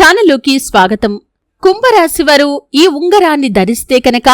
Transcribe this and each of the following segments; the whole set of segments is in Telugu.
ఛానల్లోకి స్వాగతం. కుంభరాశివారు ఈ ఉంగరాన్ని ధరిస్తే కనుక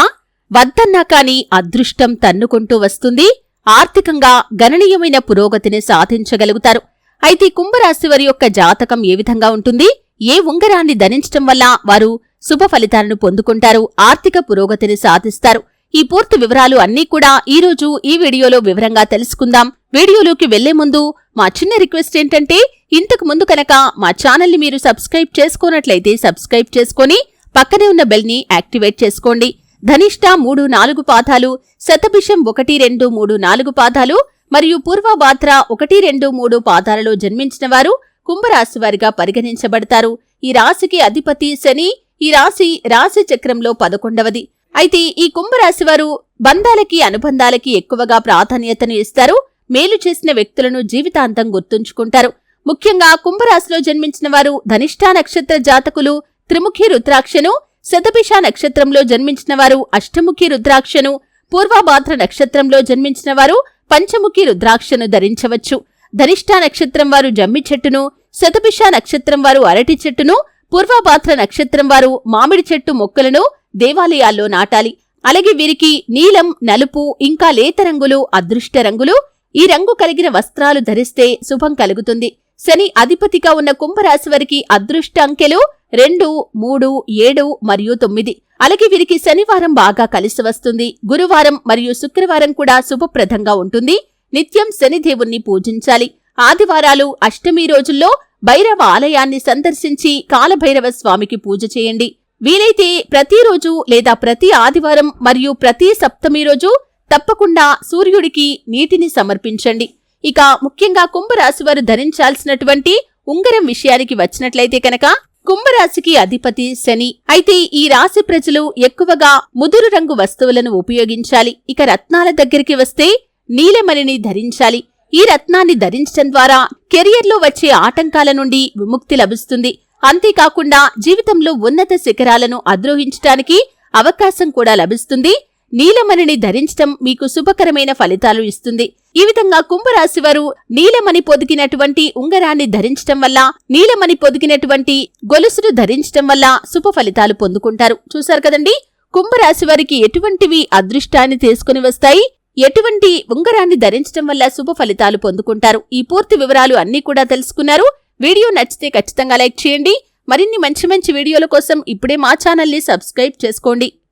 వద్దన్నా కాని అదృష్టం తన్నుకుంటూ వస్తుంది. ఆర్థికంగా గణనీయమైన పురోగతిని సాధించగలుగుతారు. అయితే కుంభరాశి వారి యొక్క జాతకం ఏ విధంగా ఉంటుంది? ఏ ఉంగరాన్ని ధరించటం వల్ల వారు శుభ ఫలితాలను పొందుకుంటారు? ఆర్థిక పురోగతిని సాధిస్తారు. ఈ పూర్తి వివరాలు అన్నీ కూడా ఈ రోజు ఈ వీడియోలో వివరంగా తెలుసుకుందాం. వీడియోలోకి వెళ్ళే ముందు మా చిన్న రిక్వెస్ట్ ఏంటంటే ఇంతకు ముందు కనుక మా ఛానల్ని మీరు సబ్స్క్రైబ్ చేసుకోనట్లయితే సబ్స్క్రైబ్ చేసుకుని పక్కనే ఉన్న బెల్ని యాక్టివేట్ చేసుకోండి. ధనిష్ట మూడు నాలుగు పాదాలు శతభిషం ఒకటి రెండు మూడు నాలుగు పాదాలు మరియు పూర్వభాద్ర ఒకటి రెండు మూడు పాదాలలో జన్మించిన వారు కుంభరాశి వారిగా పరిగణించబడతారు. ఈ రాశికి అధిపతి శని ఈ రాశి రాశి చక్రంలో పదకొండవది. అయితే ఈ కుంభరాశి వారు బంధాలకి అనుబంధాలకి ఎక్కువగా ప్రాధాన్యతను ఇస్తారు. మేలు చేసిన వ్యక్తులను జీవితాంతం గుర్తుంచుకుంటారు. ముఖ్యంగా కుంభరాశిలో జన్మించిన వారు ధనిష్టా నక్షత్ర జాతకులు త్రిముఖి రుద్రాక్షను శతభిష నక్షత్రంలో జన్మించిన వారు అష్టముఖి రుద్రాక్షను పూర్వభాద్ర నక్షత్రంలో జన్మించిన వారు పంచముఖి రుద్రాక్షను ధరించవచ్చు. ధనిష్టా నక్షత్రం వారు జమ్మి చెట్టును శతభిష నక్షత్రం వారు అరటి చెట్టును పూర్వభాద్ర నక్షత్రం వారు మామిడి చెట్టు మొక్కలను దేవాలయాల్లో నాటాలి. అలాగే వీరికి నీలం నలుపు ఇంకా లేత రంగులు అదృష్ట రంగులు ఈ రంగు కలిగిన వస్త్రాలు ధరిస్తే శుభం కలుగుతుంది. శని అధిపతిగా ఉన్న కుంభరాశి వారికి అదృష్ట అంకెలు రెండు మూడు ఏడు మరియు తొమ్మిది. అలాగే వీరికి శనివారం బాగా కలిసి వస్తుంది. గురువారం మరియు శుక్రవారం కూడా శుభప్రదంగా ఉంటుంది. నిత్యం శనిదేవుణ్ణి పూజించాలి. ఆదివారాలు అష్టమి రోజుల్లో భైరవ ఆలయాన్ని సందర్శించి కాలభైరవ స్వామికి పూజ చేయండి. వీలైతే ప్రతిరోజు లేదా ప్రతి ఆదివారం మరియు ప్రతి సప్తమి రోజు తప్పకుండా సూర్యుడికి నీటిని సమర్పించండి. ఇక ముఖ్యంగా కుంభరాశి వారు ధరించాల్సినటువంటి ఉంగరం విషయానికి వచ్చినట్లయితే కనుక కుంభరాశికి అధిపతి శని. అయితే ఈ రాశి ప్రజలు ఎక్కువగా ముదురు రంగు వస్తువులను ఉపయోగించాలి. ఇక రత్నాల దగ్గరికి వస్తే నీలమణిని ధరించాలి. ఈ రత్నాన్ని ధరించడం ద్వారా కెరియర్లో వచ్చే ఆటంకాల నుండి విముక్తి లభిస్తుంది. అంతేకాకుండా జీవితంలో ఉన్నత శిఖరాలను అద్రోహించటానికి అవకాశం కూడా లభిస్తుంది. నీలమణిని ధరించటం మీకు శుభకరమైన ఫలితాలు ఇస్తుంది. ఈ విధంగా కుంభరాశి వారు నీలమణి పొదిగినటువంటి ఉంగరాన్ని ధరించటం వల్ల నీలమణి పొదిగినటువంటి గొలుసును ధరించటం వల్ల శుభ ఫలితాలు పొందుకుంటారు. చూశారు కదండి? కుంభరాశి వారికి ఎటువంటివి అదృష్టాన్ని తీసుకుని వస్తాయి? ఎటువంటి ఉంగరాన్ని ధరించడం వల్ల శుభ ఫలితాలు పొందుకుంటారు? ఈ పూర్తి వివరాలు అన్నీ కూడా తెలుసుకున్నారు. వీడియో నచ్చితే ఖచ్చితంగా లైక్ చేయండి. మరిన్ని మంచి మంచి వీడియోల కోసం ఇప్పుడే మా ఛానల్ని సబ్స్క్రైబ్ చేసుకోండి.